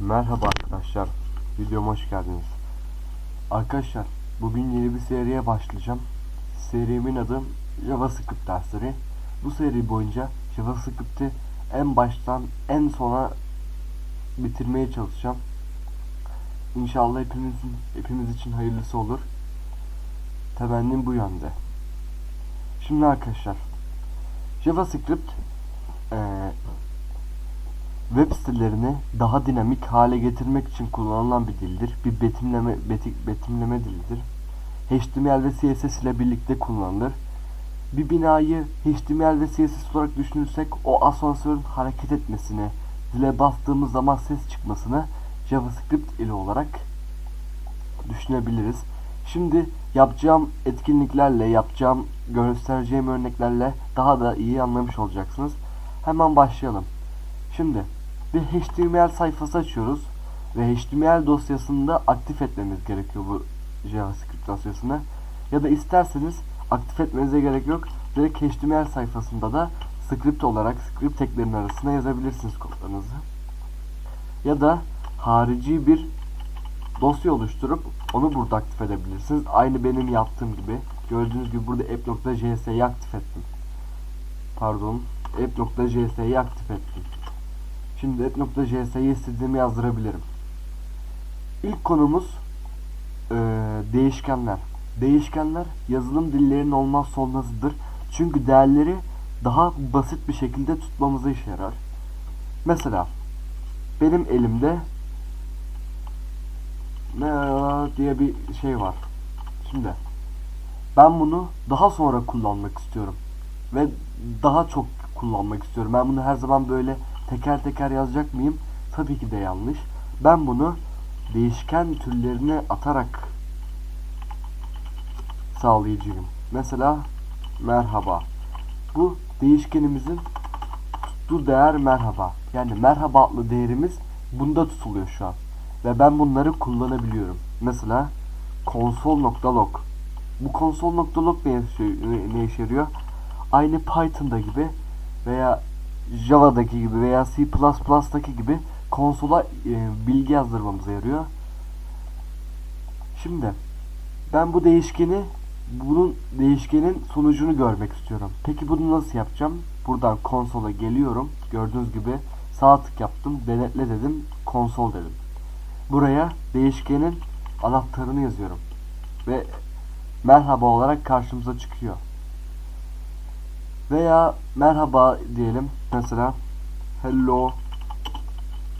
Merhaba arkadaşlar, videoma hoş geldiniz. Arkadaşlar, bugün yeni bir seriye başlayacağım. Serimin adı JavaScript dersleri. Bu seri boyunca JavaScript'i en baştan en sona bitirmeye çalışacağım. İnşallah hepimizin, hepimiz için hayırlısı olur. Temennim bu yönde. Şimdi arkadaşlar, JavaScript eee web sitelerini daha dinamik hale getirmek için kullanılan bir dildir. Bir betimleme beti- betimleme dilidir. HTML ve CSS ile birlikte kullanılır. Bir binayı HTML ve CSS olarak düşünürsek o asansörün hareket etmesini, dile bastığımız zaman ses çıkmasını JavaScript ile olarak düşünebiliriz. Şimdi yapacağım etkinliklerle, yapacağım göstereceğim örneklerle daha da iyi anlamış olacaksınız. Hemen başlayalım. Şimdi bir HTML sayfası açıyoruz ve HTML dosyasında aktif etmemiz gerekiyor bu JavaScript dosyasını. Ya da isterseniz aktif etmenize gerek yok. Direkt HTML sayfasında da script olarak script eklerinin arasına yazabilirsiniz kodlarınızı. Ya da harici bir dosya oluşturup onu burada aktif edebilirsiniz. Aynı benim yaptığım gibi. Gördüğünüz gibi burada app.js'yi aktif ettim. Pardon. app.js'yi aktif ettim. Şimdi app.js'yi istediğimi yazdırabilirim. İlk konumuz eee, değişkenler. Değişkenler yazılım dillerinin olmazsa olmazıdır. Çünkü değerleri daha basit bir şekilde tutmamıza işe yarar. Mesela benim elimde ne diye bir şey var. Şimdi ben bunu daha sonra kullanmak istiyorum ve daha çok kullanmak istiyorum. Ben bunu her zaman böyle teker teker yazacak mıyım? Tabii ki de yanlış. Ben bunu değişken türlerine atarak sağlayıcıyım. Mesela merhaba. Bu değişkenimizin tuttuğu değer merhaba. Yani merhaba adlı değerimiz bunda tutuluyor şu an. Ve ben bunları kullanabiliyorum. Mesela console.log Bu console.log ne, işe- ne işe yarıyor? Aynı Python'da gibi veya Java'daki gibi veya C++'daki gibi konsola e, bilgi yazdırmamıza yarıyor. Şimdi ben bu değişkeni bunun değişkenin sonucunu görmek istiyorum. Peki bunu nasıl yapacağım? Buradan konsola geliyorum. Gördüğünüz gibi sağ tık yaptım. Denetle dedim. Konsol dedim. Buraya değişkenin anahtarını yazıyorum. Ve merhaba olarak karşımıza çıkıyor. Veya merhaba diyelim. Mesela hello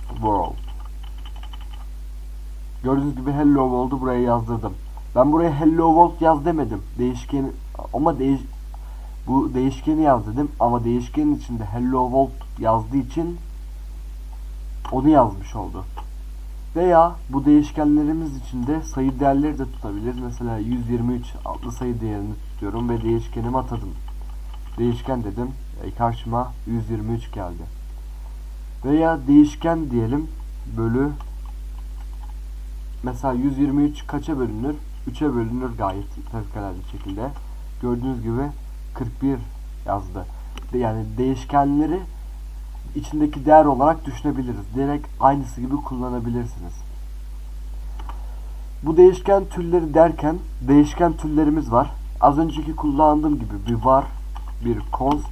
world. Gördüğünüz gibi hello world'u buraya yazdırdım. Ben buraya hello world yaz demedim. Değişken ama değiş bu değişkeni yaz dedim ama değişkenin içinde hello world yazdığı için onu yazmış oldu. Veya bu değişkenlerimiz içinde sayı değerleri de tutabilir. Mesela 123 adlı sayı değerini tutuyorum ve değişkenimi atadım. Değişken dedim. E, karşıma 123 geldi. Veya değişken diyelim bölü mesela 123 kaça bölünür? 3'e bölünür gayet fevkalade şekilde. Gördüğünüz gibi 41 yazdı. Yani değişkenleri içindeki değer olarak düşünebiliriz. Direkt aynısı gibi kullanabilirsiniz. Bu değişken türleri derken değişken türlerimiz var. Az önceki kullandığım gibi bir var, bir const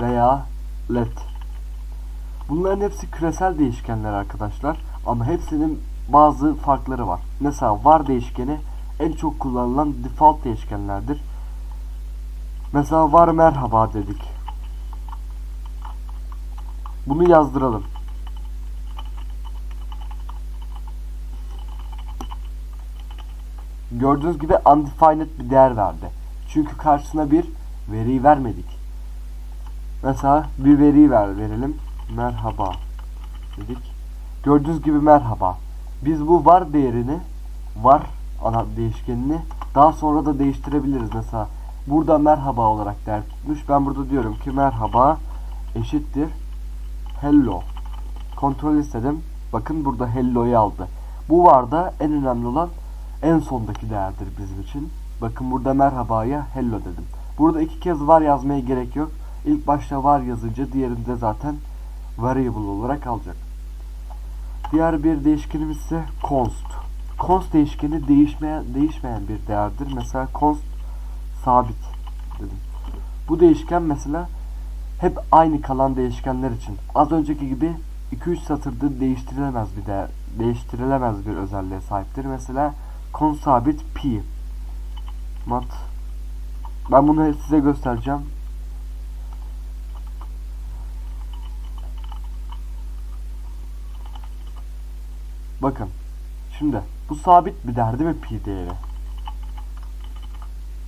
veya let. Bunların hepsi küresel değişkenler arkadaşlar. Ama hepsinin bazı farkları var. Mesela var değişkeni en çok kullanılan default değişkenlerdir. Mesela var merhaba dedik. Bunu yazdıralım. Gördüğünüz gibi undefined bir değer verdi. Çünkü karşısına bir veri vermedik. Mesela bir veri ver verelim. Merhaba dedik. Gördüğünüz gibi merhaba. Biz bu var değerini var ana değişkenini daha sonra da değiştirebiliriz. Mesela burada merhaba olarak değer tutmuş. Ben burada diyorum ki merhaba eşittir hello. Kontrol istedim. Bakın burada hello'yu aldı. Bu varda en önemli olan en sondaki değerdir bizim için. Bakın burada merhabaya hello dedim. Burada iki kez var yazmaya gerek yok. İlk başta var yazınca diğerinde zaten variable olarak alacak. Diğer bir değişkenimiz ise const. Const değişkeni değişmeyen değişmeyen bir değerdir. Mesela const sabit dedim. Bu değişken mesela hep aynı kalan değişkenler için az önceki gibi 2-3 satırda değiştirilemez bir değer, değiştirilemez bir özelliğe sahiptir. Mesela const sabit p mat ben bunu size göstereceğim. Bakın. Şimdi bu sabit bir değer mi pi değeri?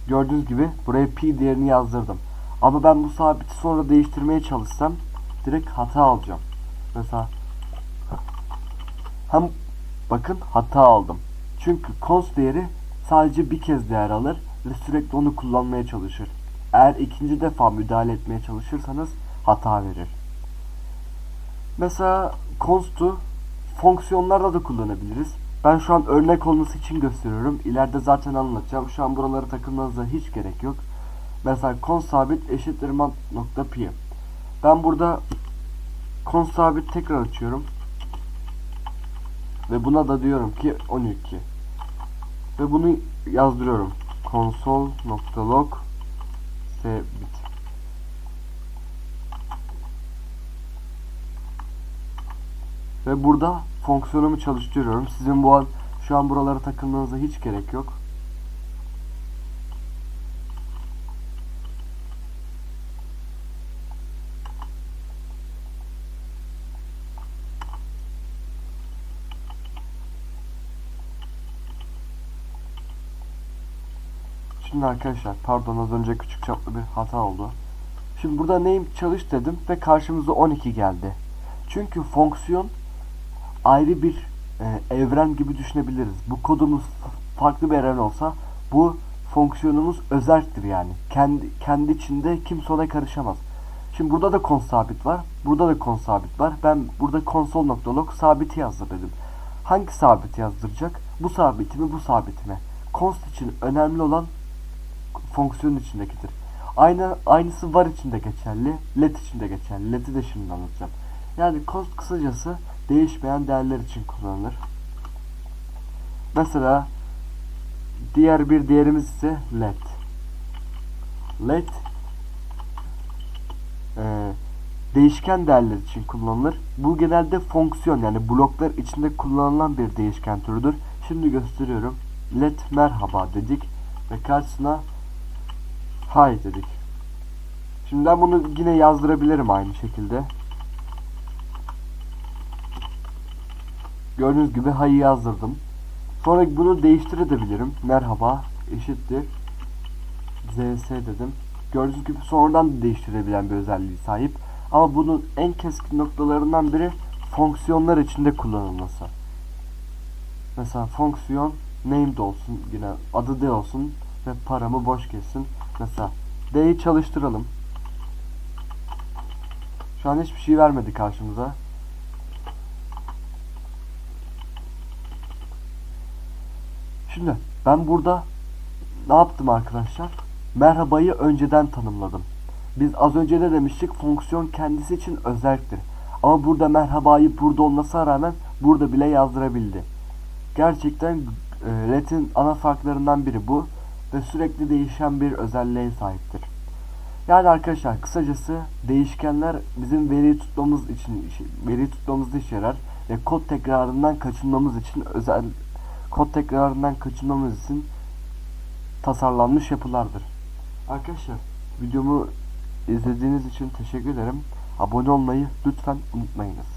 Gördüğünüz gibi buraya pi değerini yazdırdım. Ama ben bu sabiti sonra değiştirmeye çalışsam direkt hata alacağım. Mesela hem bakın hata aldım. Çünkü const değeri sadece bir kez değer alır ve sürekli onu kullanmaya çalışır. Eğer ikinci defa müdahale etmeye çalışırsanız hata verir. Mesela const'u fonksiyonlarda da kullanabiliriz. Ben şu an örnek olması için gösteriyorum. İleride zaten anlatacağım. Şu an buralara takılmanıza hiç gerek yok. Mesela const sabit eşittir mat.p. Ben burada const sabit tekrar açıyorum. Ve buna da diyorum ki 12. Ve bunu yazdırıyorum. console.log sabit. Ve burada fonksiyonumu çalıştırıyorum. Sizin bu an şu an buralara takılmanıza hiç gerek yok. Şimdi arkadaşlar pardon az önce küçük çaplı bir hata oldu. Şimdi burada name çalış dedim ve karşımıza 12 geldi. Çünkü fonksiyon ayrı bir e, evren gibi düşünebiliriz. Bu kodumuz farklı bir evren olsa bu fonksiyonumuz özeldir yani. Kendi kendi içinde kimse ona karışamaz. Şimdi burada da const sabit var. Burada da const sabit var. Ben burada console.log sabiti yazdır dedim. Hangi sabiti yazdıracak? Bu sabiti mi bu sabiti mi? Const için önemli olan fonksiyon içindekidir. Aynı aynısı var içinde geçerli, let içinde geçerli. Let'i de şimdi anlatacağım. Yani const kısacası değişmeyen değerler için kullanılır. Mesela diğer bir değerimiz ise let. Let e, değişken değerler için kullanılır. Bu genelde fonksiyon yani bloklar içinde kullanılan bir değişken türüdür. Şimdi gösteriyorum. Let merhaba dedik ve karşısına hi dedik. Şimdi ben bunu yine yazdırabilirim aynı şekilde. Gördüğünüz gibi hi'yi yazdırdım. Sonra bunu değiştirebilirim. Merhaba eşittir zs dedim. Gördüğünüz gibi sonradan da değiştirebilen bir özelliği sahip. Ama bunun en keskin noktalarından biri fonksiyonlar içinde kullanılması. Mesela fonksiyon named olsun yine adı d olsun ve paramı boş kessin. Mesela d'yi çalıştıralım. Şu an hiçbir şey vermedi karşımıza. Şimdi ben burada ne yaptım arkadaşlar? Merhabayı önceden tanımladım. Biz az önce de demiştik fonksiyon kendisi için özelliktir. Ama burada merhabayı burada olmasına rağmen burada bile yazdırabildi. Gerçekten e, Let'in ana farklarından biri bu ve sürekli değişen bir özelliğe sahiptir. Yani arkadaşlar kısacası değişkenler bizim veri tutmamız için veri tutmamızda işe yarar ve kod tekrarından kaçınmamız için özel kod tekrarından kaçınmamız için tasarlanmış yapılardır. Arkadaşlar videomu izlediğiniz için teşekkür ederim. Abone olmayı lütfen unutmayınız.